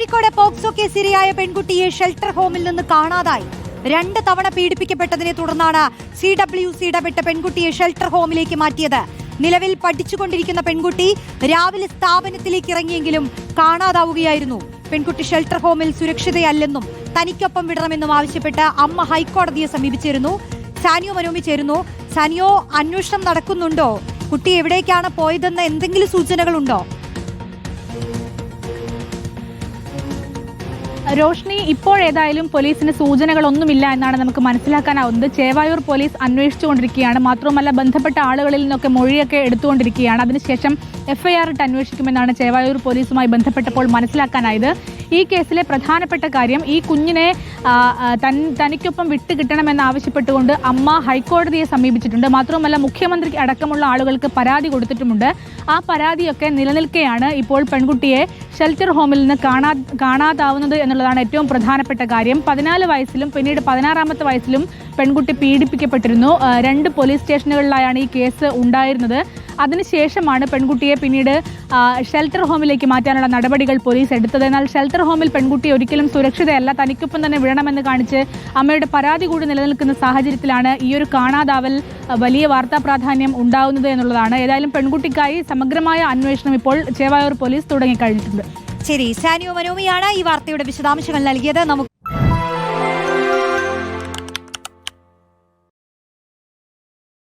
Kozhikode POCSO കേസിരയായ പെൺകുട്ടിയെ shelter ഹോമിൽ നിന്ന് കാണാതായി. രണ്ട് തവണ പീഡിപ്പിക്കപ്പെട്ടതിനെ തുടർന്നാണ് സി ഡബ്ല്യു സി ഇടപെട്ട പെൺകുട്ടിയെ ഷെൽട്ടർ ഹോമിലേക്ക് മാറ്റിയത്. നിലവിൽ പഠിച്ചുകൊണ്ടിരിക്കുന്ന പെൺകുട്ടി രാവിലെ സ്ഥാപനത്തിലേക്ക് ഇറങ്ങിയെങ്കിലും കാണാതാവുകയായിരുന്നു. പെൺകുട്ടി ഷെൽട്ടർ ഹോമിൽ സുരക്ഷിതയല്ലെന്നും തനിക്കൊപ്പം വിടണമെന്നും ആവശ്യപ്പെട്ട് അമ്മ ഹൈക്കോടതിയെ സമീപിച്ചിരുന്നു. സാനിയോ മനോമി ചേരുന്നു. സാനിയോ അന്വേഷണം നടക്കുന്നുണ്ടോ? കുട്ടി എവിടേക്കാണ് പോയതെന്ന് എന്തെങ്കിലും സൂചനകളുണ്ടോ? രോഷ്നി ഇപ്പോഴേതായാലും പോലീസിന് സൂചനകളൊന്നുമില്ല എന്നാണ് നമുക്ക് മനസ്സിലാക്കാനാവുന്നത്. ചേവായൂർ പോലീസ് അന്വേഷിച്ചുകൊണ്ടിരിക്കുകയാണ്. മാത്രമല്ല ബന്ധപ്പെട്ട ആളുകളിൽ നിന്നൊക്കെ മൊഴിയൊക്കെ എടുത്തുകൊണ്ടിരിക്കുകയാണ്. അതിനുശേഷം എഫ്ഐആർ ഇട്ട് അന്വേഷിക്കുമെന്നാണ് ചേവായൂർ പോലീസുമായി ബന്ധപ്പെട്ടപ്പോൾ മനസ്സിലാക്കാനായത്. ഈ കേസിലെ പ്രധാനപ്പെട്ട കാര്യം ഈ കുഞ്ഞിനെ തൻ തനിക്കൊപ്പം വിട്ട് കിട്ടണമെന്ന് ആവശ്യപ്പെട്ടുകൊണ്ട് അമ്മ ഹൈക്കോടതിയെ സമീപിച്ചിട്ടുണ്ട്. മാത്രവുമല്ല മുഖ്യമന്ത്രിക്ക് അടക്കമുള്ള ആളുകൾക്ക് പരാതി കൊടുത്തിട്ടുമുണ്ട്. ആ പരാതിയൊക്കെ നിലനിൽക്കെയാണ് ഇപ്പോൾ പെൺകുട്ടിയെ ഷെൽട്ടർ ഹോമിൽ നിന്ന് കാണാ കാണാതാവുന്നത് എന്നുള്ളതാണ് ഏറ്റവും പ്രധാനപ്പെട്ട കാര്യം. പതിനാല് വയസ്സിലും പിന്നീട് പതിനാറാമത്തെ വയസ്സിലും പെൺകുട്ടി പീഡിപ്പിക്കപ്പെട്ടിരുന്നു. രണ്ട് പോലീസ് സ്റ്റേഷനുകളിലായാണ് ഈ കേസ് ഉണ്ടായിരുന്നത്. അതിനുശേഷമാണ് പെൺകുട്ടിയെ പിന്നീട് ഷെൽട്ടർ ഹോമിലേക്ക് മാറ്റാനുള്ള നടപടികൾ പോലീസ് എടുത്തത്. എന്നാൽ ഷെൽട്ടർ ഹോമിൽ പെൺകുട്ടി ഒരിക്കലും സുരക്ഷിതയല്ല. തനിക്കൊപ്പം തന്നെ വിടണമെന്ന് കാണിച്ച് അമ്മയുടെ പരാതി കൂടി നിലനിൽക്കുന്ന സാഹചര്യത്തിലാണ് ഈ ഒരു കാണാതാവൽ വലിയ വാർത്താ പ്രാധാന്യം ഉണ്ടാവുന്നത് എന്നുള്ളതാണ്. ഏതായാലും പെൺകുട്ടിക്കായി സമഗ്രമായ അന്വേഷണം ഇപ്പോൾ ചേവായൂർ പോലീസ് തുടങ്ങിക്കഴിഞ്ഞിട്ടുണ്ട്. ശരി സാനിയോ മനോമിയാണ് ഈ വാർത്തയുടെ വിശദാംശങ്ങൾ നൽകിയത്. നമുക്ക്